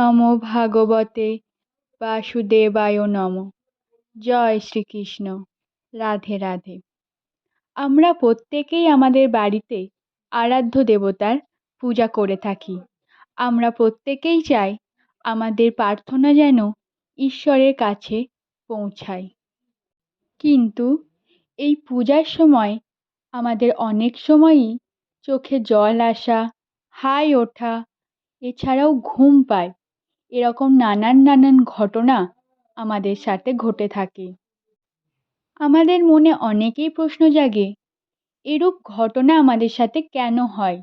নমো ভাগবতে বাসুদেবায় নম। জয় শ্রীকৃষ্ণ। রাধে রাধে। আমরা প্রত্যেকেই আমাদের বাড়িতে আরাধ্য দেবতার পূজা করে থাকি। আমরা প্রত্যেকেই চাই আমাদের প্রার্থনা যেন ঈশ্বরের কাছে পৌঁছায়। কিন্তু এই পূজার সময় আমাদের অনেক সময়ই চোখে জল আসা, হাই ওঠা, এছাড়াও ঘুম পায়। এরকম নানান নানান ঘটনা আমাদের সাথে ঘটে থাকে। আমাদের মনে অনেকেই প্রশ্ন জাগে, এরূপ ঘটনা আমাদের সাথে কেন হয়?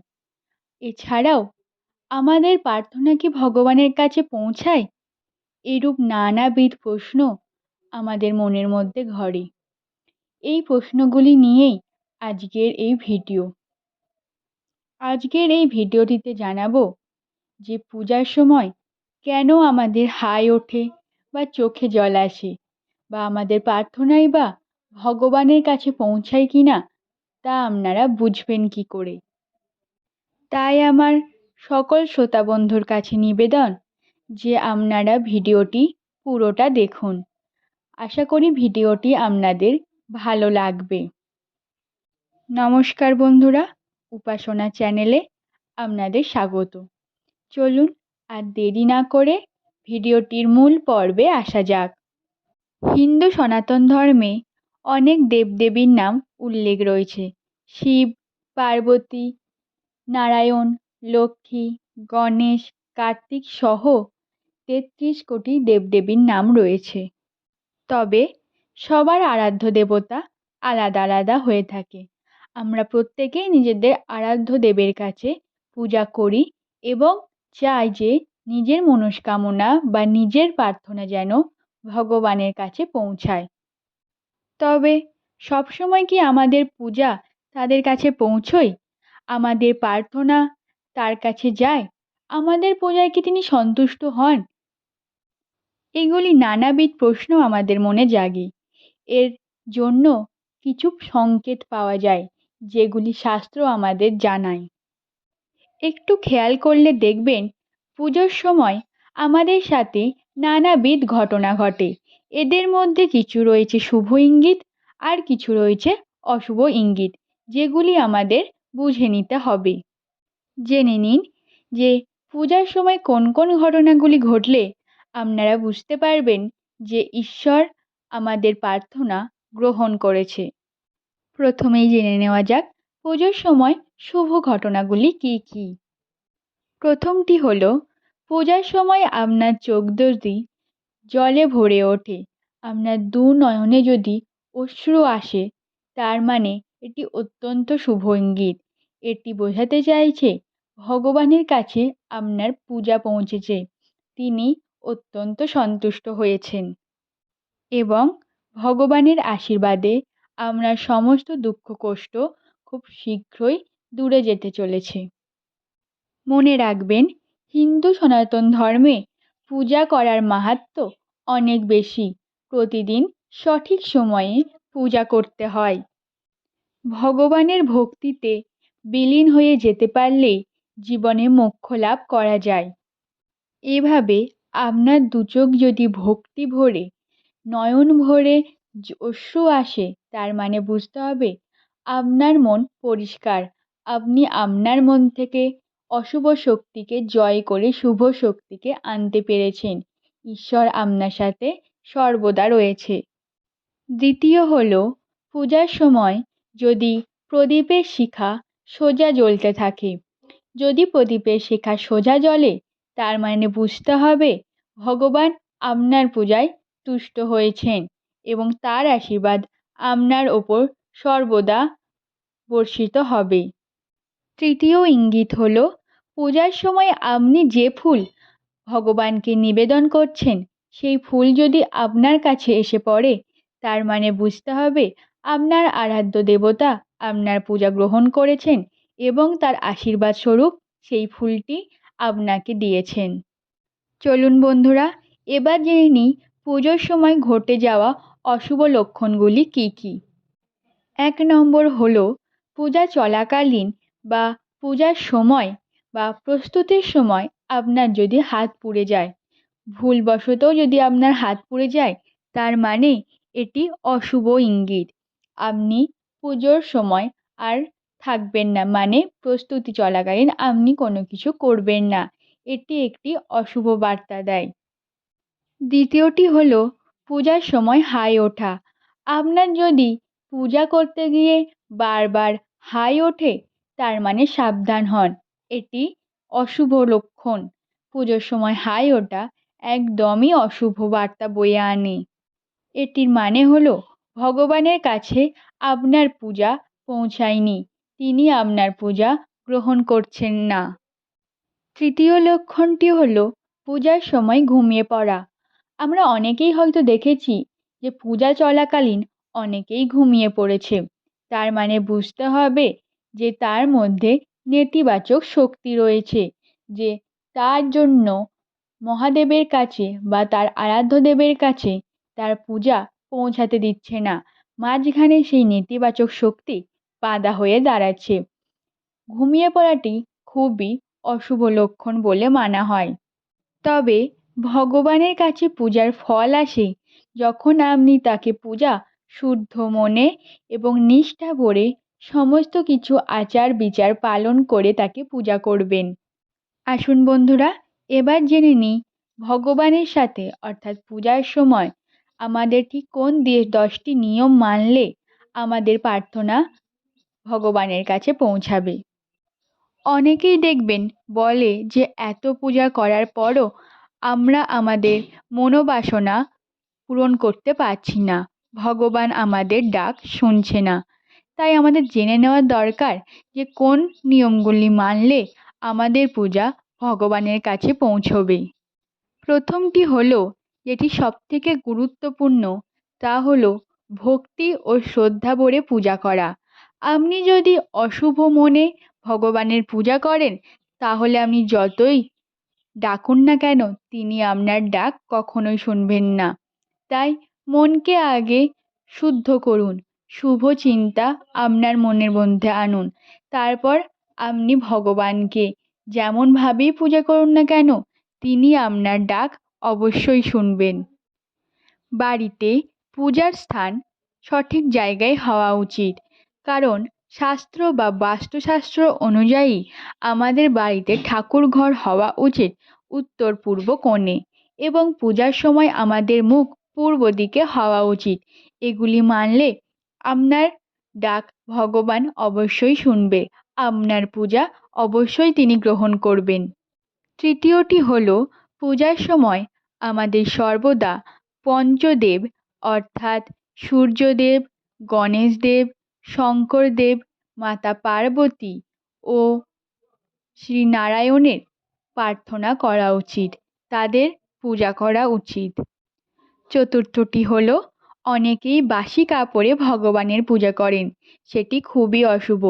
এছাড়াও, আমাদের প্রার্থনা কি ভগবানের কাছে পৌঁছায়? এরূপ নানাবিধ প্রশ্ন আমাদের মনের মধ্যে ঘরে। এই প্রশ্নগুলি নিয়েই আজকের এই ভিডিও। আজকের এই ভিডিওটিতে জানাব যে পূজার সময় কেন আমাদের হাই ওঠে বা চোখে জল আসে? বা আমাদের প্রার্থনাই বা ভগবানের কাছে পৌঁছায় কি না? তা আপনারা বুঝবেন কি করে? তাই আমার সকল শ্রোতা বন্ধুর কাছে নিবেদন যে আপনারা ভিডিওটি পুরোটা দেখুন। আশা করি ভিডিওটি আপনাদের ভালো লাগবে। নমস্কার বন্ধুরা, উপাসনা চ্যানেলে আপনাদের স্বাগত। চলুন আর দেরি না করে ভিডিওটির মূল পর্বে আসা যাক। হিন্দু সনাতন ধর্মে অনেক দেবদেবীর নাম উল্লেখ রয়েছে। শিব, পার্বতী, নারায়ণ, লক্ষ্মী, গণেশ, কার্তিক সহ তেত্রিশ কোটি দেবদেবীর নাম রয়েছে। তবে সবার আরাধ্য দেবতা আলাদা আলাদা হয়ে থাকে। আমরা প্রত্যেকেই নিজেদের আরাধ্য দেবের কাছে পূজা করি এবং চাই যে নিজের মনস্কামনা বা নিজের প্রার্থনা যেন ভগবানের কাছে পৌঁছায়। তবে সবসময় কি আমাদের পূজা তাদের কাছে পৌঁছয়? আমাদের প্রার্থনা তার কাছে যায়? আমাদের পূজায় কি তিনি সন্তুষ্ট হন? এগুলি নানাবিধ প্রশ্ন আমাদের মনে জাগে। এর জন্য কিছু সংকেত পাওয়া যায়, যেগুলি শাস্ত্র আমাদের জানায়। একটু খেয়াল করলে দেখবেন পুজোর সময় আমাদের সাথে নানাবিধ ঘটনা ঘটে। এদের মধ্যে কিছু রয়েছে শুভ ইঙ্গিত, আর কিছু রয়েছে অশুভ ইঙ্গিত, যেগুলি আমাদের বুঝে নিতে হবে। জেনে নিন যে পূজার সময় কোন কোন ঘটনাগুলি ঘটলে আপনারা বুঝতে পারবেন যে ঈশ্বর আমাদের প্রার্থনা গ্রহণ করেছে। প্রথমেই জেনে নেওয়া যাক, পুজোর সময় শুভ ঘটনাগুলি কী কী। প্রথমটি হলো, পূজার সময় আপনার চোখ যদি জলে ভরে ওঠে, আপনার দু নয়নে যদি অশ্রু আসে, তার মানে এটি অত্যন্ত শুভ ইঙ্গিত। এটি বোঝাতে চাইছে, ভগবানের কাছে আপনার পূজা পৌঁছেছে। তিনি অত্যন্ত সন্তুষ্ট হয়েছেন। এবং ভগবানের আশীর্বাদে আপনার সমস্ত দুঃখ কষ্ট খুব শীঘ্রই দূরে যেতে চলেছে। মনে রাখবেন, হিন্দু সনাতন ধর্মে পূজা করার মাহাত্ম্য অনেক বেশি। প্রতিদিন সঠিক সময়ে পূজা করতে হয়। ভগবানের ভক্তিতে বিলীন হয়ে যেতে পারলে জীবনে মোক্ষ লাভ করা যায়। এভাবে আপনার দুচোখ যদি ভক্তি ভরে, নয়ন ভরে অশ্রু আসে, তার মানে বুঝতে হবে আপনার মন পরিষ্কার। আপনি আপনার মন থেকে অশুভ শক্তিকে জয় করে শুভ শক্তিকে আনতে পেরেছেন। ঈশ্বর আপনার সাথে সর্বদা রয়েছে। দ্বিতীয় হল, পূজার সময় যদি প্রদীপের শিখা সোজা জ্বলতে থাকে। যদি প্রদীপের শিখা সোজা জ্বলে, তার মানে বুঝতে হবে ভগবান আপনার পূজায় তুষ্ট হয়েছেন এবং তার আশীর্বাদ আপনার ওপর সর্বদা বর্ষিত হবে। তৃতীয় ইঙ্গিত হলো, পূজার সময় আপনি যে ফুল ভগবানকে নিবেদন করছেন, সেই ফুল যদি আপনার কাছে এসে পড়ে, তার মানে বুঝতে হবে আপনার আরাধ্য দেবতা আপনার পূজা গ্রহণ করেছেন এবং তার আশীর্বাদ স্বরূপ সেই ফুলটি আপনাকে দিয়েছেন। চলুন বন্ধুরা, এবার জেনে নিই পুজোর সময় ঘটে যাওয়া অশুভ লক্ষণগুলি কী কী? এক নম্বর হলো, পূজা চলাকালীন বা পূজার সময় বা প্রস্তুতির সময় আপনার যদি হাত পুড়ে যায়। ভুলবশতও যদি আপনার হাত পুড়ে যায়, তার মানে এটি অশুভ ইঙ্গিত। আপনি পুজোর সময় আর থাকবেন না মানে প্রস্তুতি চলাকালীন আপনি কোনো কিছু করবেন না। এটি একটি অশুভ বার্তা দেয়। দ্বিতীয়টি হল পূজার সময় হাই ওঠা। আপনার যদি পূজা করতে গিয়ে বারবার হাই ওঠে তার মানে সাবধান হন। এটি অশুভ লক্ষণ। পুজোর সময় হাই ওটা একদমই অশুভ বার্তা বয়ে আনে। এটির মানে হলো, ভগবানের কাছে আপনার পূজা পৌঁছায়নি, তিনি আপনার পূজা গ্রহণ করছেন না। তৃতীয় লক্ষণটি হলো, পূজার সময় ঘুমিয়ে পড়া। আমরা অনেকেই হয়তো দেখেছি যে পূজা চলাকালীন অনেকেই ঘুমিয়ে পড়েছে। তার মানে বুঝতে হবে যে তার মধ্যে নেতিবাচক শক্তি রয়েছে, যে তার জন্য মহাদেবের কাছে বা তার আরাধ্য দেবের কাছে তার পূজা পৌঁছাতে দিচ্ছে না। মাঝখানে সেই নেতিবাচক শক্তি বাধা হয়ে দাঁড়াচ্ছে। ঘুমিয়ে পড়াটি খুবই অশুভ লক্ষণ বলে মানা হয়। তবে ভগবানের কাছে পূজার ফল আসে যখন আপনি তাকে পূজা শুদ্ধ মনে এবং নিষ্ঠা ভরে সমস্ত কিছু আচার বিচার পালন করে তাকে পূজা করবেন। আসুন বন্ধুরা, এবার জেনে নিই ভগবানের সাথে, অর্থাৎ পূজার সময়, আমাদের ঠিক কোন দিয়ে দশটি নিয়ম মানলে আমাদের প্রার্থনা ভগবানের কাছে পৌঁছাবে? অনেকেই দেখবেন বলে যে, এত পূজা করার পরও আমরা আমাদের মনোবাসনা পূরণ করতে পারছি না। ভগবান আমাদের ডাক শুনছে না। তাই আমাদের জেনে নেওয়া দরকার যে কোন নিয়মগুলি মানলে আমাদের পূজা ভগবানের কাছে পৌঁছবে। প্রথমটি হলো, যেটি সবথেকে গুরুত্বপূর্ণ, তা হলো ভক্তি ও শ্রদ্ধা ভরে পূজা করা। আপনি যদি অশুভ মনে ভগবানের পূজা করেন, তাহলে আপনি যতই ডাকুন না কেন, তিনি আপনার ডাক কখনোই শুনবেন না। তাই মনকে আগে শুদ্ধ করুন শুভ চিন্তা আপনার মনের মধ্যে আনুন। তারপর আপনি ভগবানকে যেমনভাবেই পূজা করুন না কেন, তিনি আপনার ডাক অবশ্যই শুনবেন। বাড়িতে পূজার স্থান সঠিক জায়গায় হওয়া উচিত। কারণ শাস্ত্র বা বাস্তুশাস্ত্র অনুযায়ী আমাদের বাড়িতে ঠাকুর ঘর হওয়া উচিত উত্তর পূর্ব কোণে এবং পূজার সময় আমাদের মুখ পূর্ব দিকে হওয়া উচিত। এগুলি মানলে আপনার ডাক ভগবান অবশ্যই শুনবে, আপনার পূজা অবশ্যই তিনি গ্রহণ করবেন। তৃতীয়টি হলো, পূজার সময় আমাদের সর্বদা পঞ্চদেব অর্থাৎ সূর্যদেব, গণেশদেব, শঙ্করদেব, মাতা পার্বতী ও শ্রীনারায়ণের প্রার্থনা করা উচিত, তাদের পূজা করা উচিত। চতুর্থটি হলো অনেকেই বাসি কাপড়ে ভগবানের পূজা করেন। সেটি খুবই অশুভ।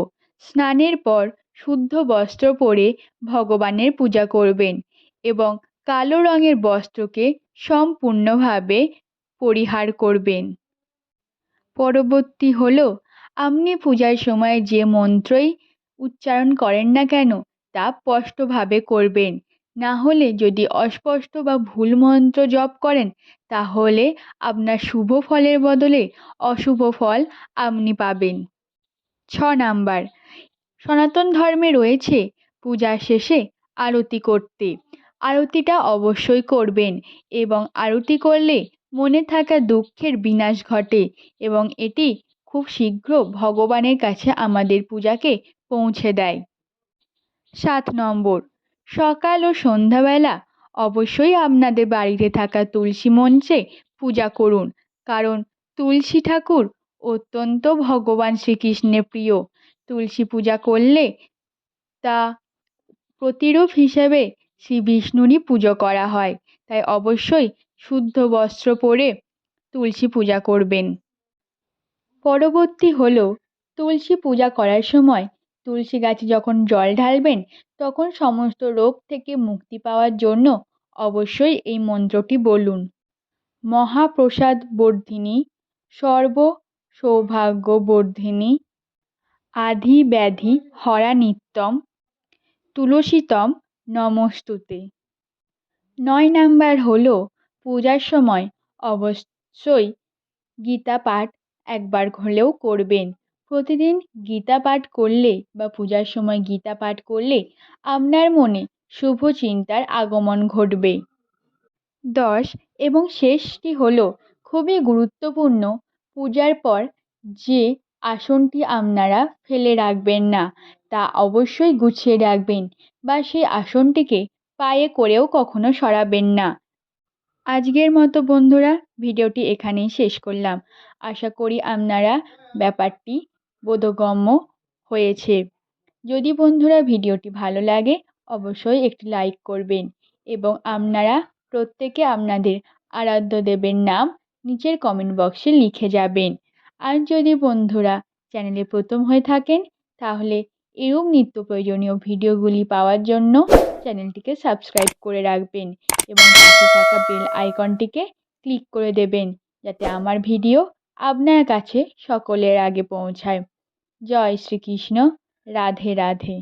স্নানের পর শুদ্ধ বস্ত্র পরে ভগবানের পূজা করবেন এবং কালো রঙের বস্ত্রকে সম্পূর্ণভাবে পরিহার করবেন। পরবর্তী হলো, আপনি পূজার সময় যে মন্ত্রই উচ্চারণ করেন না কেন, তা স্পষ্টভাবে করবেন। না হলে যদি অস্পষ্ট বা ভুল মন্ত্র জপ করেন, তাহলে আপনার শুভ ফলের বদলে অশুভ ফল আপনি পাবেন। ছ নাম্বার, সনাতন ধর্মে রয়েছে পূজা শেষে আরতি করতে। আরতিটা অবশ্যই করবেন এবং আরতি করলে মনে থাকা দুঃখের বিনাশ ঘটে এবং এটি খুব শীঘ্র ভগবানের কাছে আমাদের পূজাকে পৌঁছে দেয়। সাত নম্বর সকাল ও সন্ধ্যাবেলা অবশ্যই আপনাদের বাড়িতে থাকা তুলসী মঞ্চে পূজা করুন। কারণ তুলসী ঠাকুর অত্যন্ত ভগবান শ্রীকৃষ্ণের প্রিয়। তুলসী পূজা করলে তা প্রতিরূপ হিসেবে শ্রী বিষ্ণুরই পুজো করা হয়। তাই অবশ্যই শুদ্ধ বস্ত্র পরে তুলসী পূজা করবেন। পরবর্তী হল তুলসী পূজা করার সময় তুলসী গাছে যখন জল ঢালবেন তখন সমস্ত রোগ থেকে মুক্তি পাওয়ার জন্য অবশ্যই এই মন্ত্রটি বলুন। মহাপ্রসাদ বর্ধিনী সর্ব সৌভাগ্য বর্ধিনী আধি ব্যাধি হরা নিত্যম তুলসীতম নমস্তুতে। নয় নাম্বার হলো, পূজার সময় অবশ্যই গীতা পাঠ একবার হলেও করবেন। প্রতিদিন গীতা পাঠ করলে বা পূজার সময় গীতা পাঠ করলে আপনার মনে শুভ চিন্তার আগমন ঘটবে। দশ এবং শেষটি হলো খুবই গুরুত্বপূর্ণ, পূজার পর যে আসনটি আপনারা ফেলে রাখবেন না, তা অবশ্যই গুছিয়ে রাখবেন বা সেই আসনটিকে পায়ে করেও কখনো সরাবেন না। আজকের মতো বন্ধুরা, ভিডিওটি এখানেই শেষ করলাম। আশা করি আপনারা ব্যাপারটি বোধগম্য হয়েছে। যদি বন্ধুরা ভিডিওটি ভালো লাগে, অবশ্যই একটি লাইক করবেন এবং আপনারা প্রত্যেকে আপনাদের আরাধ্য দেবের নাম নিচের কমেন্ট বক্সে লিখে যাবেন। আর যদি বন্ধুরা চ্যানেলে প্রথম হয়ে থাকেন, তাহলে এরূপ নিত্য প্রয়োজনীয় ভিডিওগুলি পাওয়ার জন্য চ্যানেলটিকে সাবস্ক্রাইব করে রাখবেন এবং পাশে থাকা বেল আইকনটিকে ক্লিক করে দেবেন, যাতে আমার ভিডিও আপনার কাছে সকলের আগে পৌঁছায়। জয় শ্রীকৃষ্ণ। রাধে রাধে।